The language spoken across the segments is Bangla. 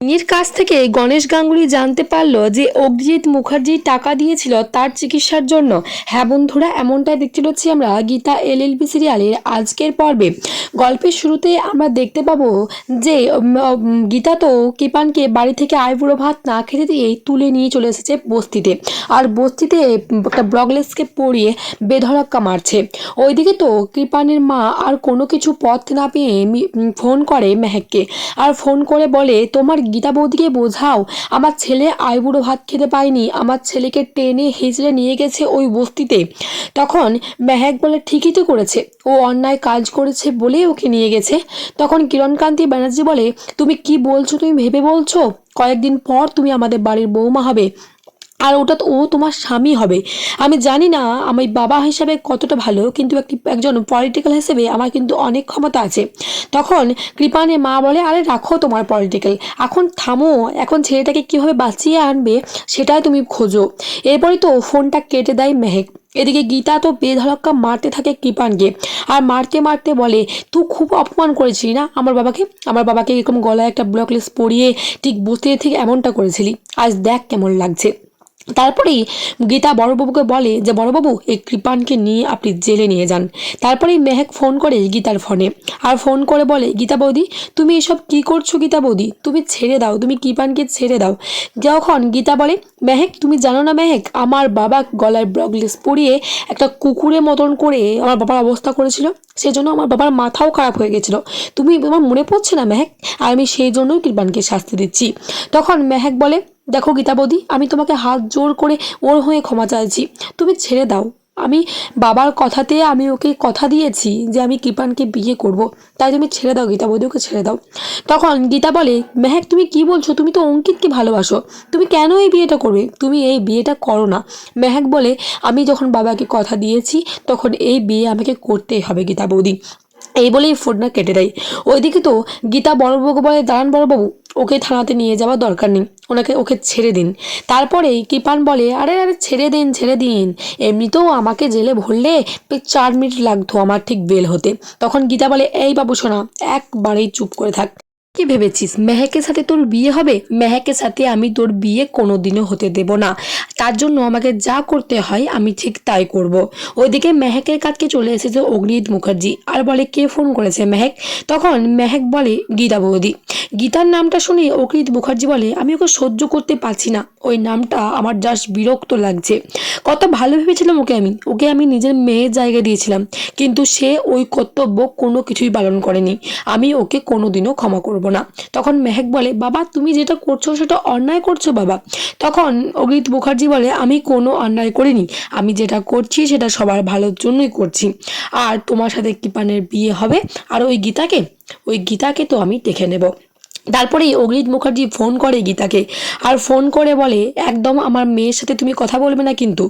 এর কাছ থেকে গণেশ গাঙ্গুলি জানতে পারল যে অগ্রিজিৎ মুখার্জি টাকা দিয়েছিল তার চিকিৎসার জন্য। হ্যাঁ বন্ধুরা, এমনটাই দেখতে পাচ্ছি আমরা গীতা এল এল বি সিরিয়ালের আজকের পর্বে। গল্পের শুরুতে আমরা দেখতে পাবো যে গীতা তো কৃপানকে বাড়ি থেকে আইবুড়ো ভাত না খেতে দিয়ে তুলে নিয়ে চলে এসেছে বস্তিতে। আর বস্তিতে একটা ব্লগলেসকে পরিয়ে বেধড়ক্কা মারছে। ওইদিকে তো কৃপানের মা আর কোনো কিছু পথ না পেয়ে ফোন করে মেহেককে। আর ফোন করে বলে, তোমার গীতা বৌদিকে বোঝাও, আমার ছেলে আইবুড়ো ভাত খেতে পায়নি, আমার ছেলেকে টেনে হেঁচড়ে নিয়ে গেছে ওই বস্তিতে। তখন মেহেক বলে, ঠিকই তো করেছে। ও অন্যায় কাজ করেছে বলেই ওকে নিয়ে গেছে। তখন কিরণকান্তি ব্যানার্জি বলে, তুমি কি বলছো? তুমি ভেবে বলছো? কয়েকদিন পর তুমি আমাদের বাড়ির বৌমা হবে। আর ওটা তো ও তোমার স্বামী হবে। আমি জানি না, আমি বাবা হিসাবে কতটা ভালো, কিন্তু একটি, একজন পলিটিক্যাল হিসেবে আমার কিন্তু অনেক ক্ষমতা আছে। তখন কৃপানে মা বলে, আরে রাখো তোমার পলিটিক্যাল এখন থামো। এখন ছেলেটাকে কীভাবে বাঁচিয়ে আনবে, সেটাই তুমি খোঁজো। এরপরে তো ফোনটা কেটে দেয় মেহেক। এদিকে গীতা তো বেধড়ক্কা মারতে থাকে কৃপানকে আর মারতে মারতে বলে, তুই খুব অপমান করেছিলি না? আমার বাবাকে? আমার বাবাকে এরকম গলায় একটা ব্লকলেস পরিয়ে ঠিক বসে থেকে এমনটা করেছিলি। আজ দেখ কেমন লাগছে। তারপরেই গীতা বড়বাবুকে বলে যে, বড়বাবু, এই কৃপানকে নিয়ে আপনি জেলে নিয়ে যান। তারপরেই মেহেক ফোন করে গীতার ফোনে। আর ফোন করে বলে, গীতা বৌদি, তুমি এসব কি করছ গীতা বৌদি? তুমি ছেড়ে দাও, তুমি কৃপানকে ছেড়ে দাও। যখন গীতা বলে, মেহেক, তুমি জানো না মেহেক, আমার বাবা গলায় ব্রগলেস পরিয়ে একটা কুকুরের মতন করে আমার বাবার অবস্থা করেছিল, সেজন্য আমার বাবার মাথাও খারাপ হয়ে গেছিল। তুমি আমার মনে পড়ছে না মেহেক? আর আমি সেই জন্যই কৃপানকে শাস্তি দিচ্ছি। তখন মেহেক বলে দেখো গীতা বৌদি, আমি তোমাকে হাত জোর করে ওর হয়ে ক্ষমা চাইছি। তুমি ছেড়ে দাও। আমি বাবার কথাতে আমি ওকে কথা দিয়েছি যে আমি কৃপানকে বিয়ে করব। তাই তুমি ছেড়ে দাও, গীতা বৌদি, ওকে ছেড়ে দাও। তখন গীতা বলে, মেহেক, তুমি কি বলছো? তুমি তো অঙ্কিতকে ভালোবাসো। তুমি কেন এই বিয়েটা করবে? তুমি এই বিয়েটা করো না। মেহেক বলে, আমি যখন বাবাকে কথা দিয়েছি, তখন এই বিয়ে আমাকে করতেই হবে, গীতা বৌদি। এই বলেই ফোনটা কেটে দেয়। ওইদিকে তো গীতা বড়বাবুকে বলে দাঁড়ান বড়বাবু ওকে থানাতে নিয়ে যাওয়ার দরকার নেই। ওনাকে ওকে ছেড়ে দিন। তারপরে কৃপান বলে, আরে আরে, ছেড়ে দিন ছেড়ে দিন। এমনিতেও আমাকে জেলে ভরলে চার মিনিট লাগতো আমার ঠিক বেল হতে। তখন গীতা বলে, এই বাবু সোনা একবারেই চুপ করে থাক। কি ভেবেছিস? মেহেকের সাথে তোর বিয়ে হবে? মেহেকের সাথে আমি তোর বিয়ে কোনোদিনও হতে দেব না। তার জন্য আমাকে যা করতে হয়, আমি ঠিক তাই করব। ওইদিকে মেহেকের কাছকে চলে এসেছে অগ্নিত মুখার্জি। আর বলে, কে ফোন করেছে মেহেক? তখন মেহেক বলে, গীতা বৌদি। গীতার নামটা শুনে অগ্নিত মুখার্জি বলে, আমি ওকে সহ্য করতে পারছি না। ওই নামটা আমার জাস্ট বিরক্ত লাগছে। কত ভালো ভেবেছিলাম ওকে আমি। ওকে আমি নিজের মেয়ের জায়গা দিয়েছিলাম। কিন্তু সে ওই কর্তব্য কোনো কিছুই পালন করেনি। আমি ওকে কোনোদিনও ক্ষমা করব না। তখন মেহেক বলে, বাবা, তুমি যেটা করছ সেটা অন্যায় করছ বাবা। তখন অগ্রিত মুখার্জি বলে, আমি কোনো অন্যায় করিনি। আমি যেটা করছি সেটা সবার ভালোর জন্যই করছি। আর তোমার সাথে কৃপানের বিয়ে হবে, আর ওই গীতাকে ওই গীতাকে তো আমি দেখে নেব। তারপরেই অগ্রিত মুখার্জি ফোন করে গীতাকে, আর ফোন করে বলে, একদম আমার মেয়ের সাথে তুমি কথা বলবে না কিন্তু।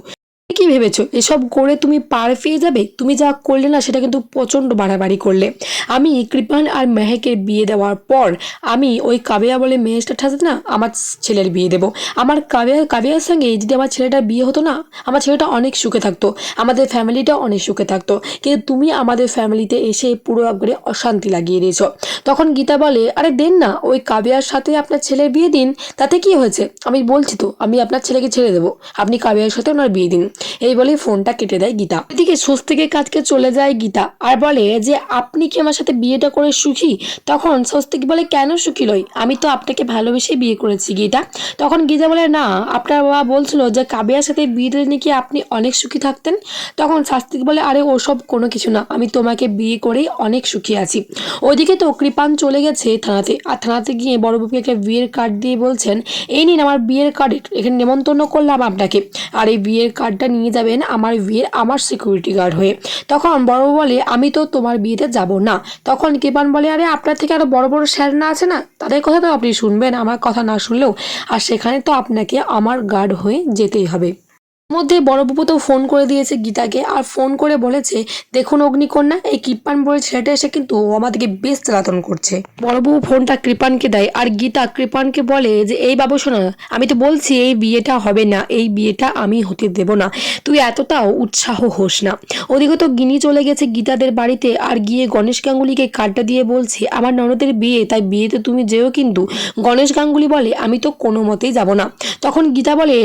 কি ভেবেছো? এসব করে তুমি পার পেয়ে যাবে? তুমি যা করলে না, সেটা কিন্তু প্রচণ্ড বাড়াবাড়ি করলে। আমি কৃপান আর মেহেকের বিয়ে দেওয়ার পর আমি ওই কাবিয়া বলে মেয়েটার সাথে না, আমার ছেলের বিয়ে দেবো। আমার কাবিয়া, কাবিয়ার সঙ্গে যদি আমার ছেলেটার বিয়ে হতো না, আমার ছেলেটা অনেক সুখে থাকতো, আমাদের ফ্যামিলিটা অনেক সুখে থাকতো। কিন্তু তুমি আমাদের ফ্যামিলিতে এসে পুরো একবারে অশান্তি লাগিয়ে দিয়েছ। তখন গীতা বলে, আরে দেন না, ওই কাবিয়ার সাথে আপনার ছেলের বিয়ে দিন, তাতে কি হয়েছে? আমি বলছি তো, আমি আপনার ছেলেকে ছেড়ে দেবো, আপনি কাবিয়ার সাথে ওনার বিয়ে দিন। এই বলেই ফোনটা কেটে দেয় গীতা। এদিকে স্বস্তিকের কাজকে চলে যায় গীতা আর বলে যে, আপনি কি আমার সাথে বিয়েটা করে সুখী? তখন স্বস্তিক বলে, কেন সুখী লই আমি তো আপনাকে ভালোবেসে বিয়ে করেছি গীতা। তখন গীতা বলে, না, আপনার বাবা বলছিল যে, কাবিয়ার সাথে বিয়ে দিলে নাকি আপনি অনেক সুখী থাকতেন। তখন শাস্তিক বলে, আরে, ওসব কোনো কিছু না, আমি তোমাকে বিয়ে করেই অনেক সুখী আছি। ওইদিকে তো কৃপান চলে গেছে থানাতে আর থানাতে গিয়ে বড়বাবুকে একটা বিয়ের কার্ড দিয়ে বলছেন, এই নিন আমার বিয়ের কার্ড এখানে নেমন্তন্ন করলাম আপনাকে। আর এই বিয়ের কার্ডটা নিয়ে যাবেন আমার বিয়ের আমার সিকিউরিটি গার্ড হয়ে। তখন বড় বলে, আমি তো তোমার বিয়েতে যাব না। তখন কেপান বলে, আরে, আপনার থেকে আরও বড় বড় স্যার না আছে না? তাদের কথা তো আপনি শুনবেন, আমার কথা না শুনলেও। আর সেখানে তো আপনাকে আমার গার্ড হয়ে যেতেই হবে। মধ্যে বড়বাবু তো ফোন করে দিয়েছে গীতাকে আর ফোন করে বলেছে, দেখুন অগ্নিকন্যা, এই কৃপান বলে ছেলেটা এসে কিন্তু আমাদেরকে বেশ জ্বালাতন করছে। বড়বাবু ফোনটা কৃপানকে দেয় আর গীতা কৃপানকে বলে যে, এই বাবু শোনা, আমি তো বলছি এই বিয়েটা হবে না, এই বিয়েটা আমি হতে দেব না, তুই এতটাও উৎসাহ হোস না। ওদিকে তো গিনি চলে গেছে গীতাদের বাড়িতে আর গিয়ে গণেশ গাঙ্গুলিকে কার্ডটা দিয়ে বলছে, আমার ননদের বিয়ে, তাই বিয়েতে তুমি যেও কিন্তু। গণেশ গাঙ্গুলি বলে, আমি তো কোনো মতেই যাব না। তখন গীতা বলে,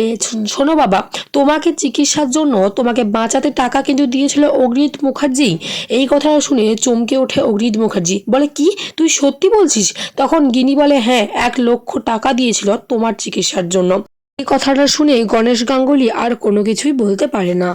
শোনো বাবা তোমাকে চিকিৎসার জন্য তোমাকে বাঁচাতে টাকা কিন্তু দিয়েছিল অগ্রিত মুখার্জি। এই কথা শুনে চমকে ওঠে অগ্রিত মুখার্জি। বলে, কি? তুই সত্যি বলছিস? তখন গিনি বলে হ্যাঁ এক লক্ষ টাকা দিয়েছিল তোমার চিকিৎসার জন্য। এই কথাটা শুনে গণেশ গাঙ্গুলি আর কোনো কিছুই বলতে পারে না।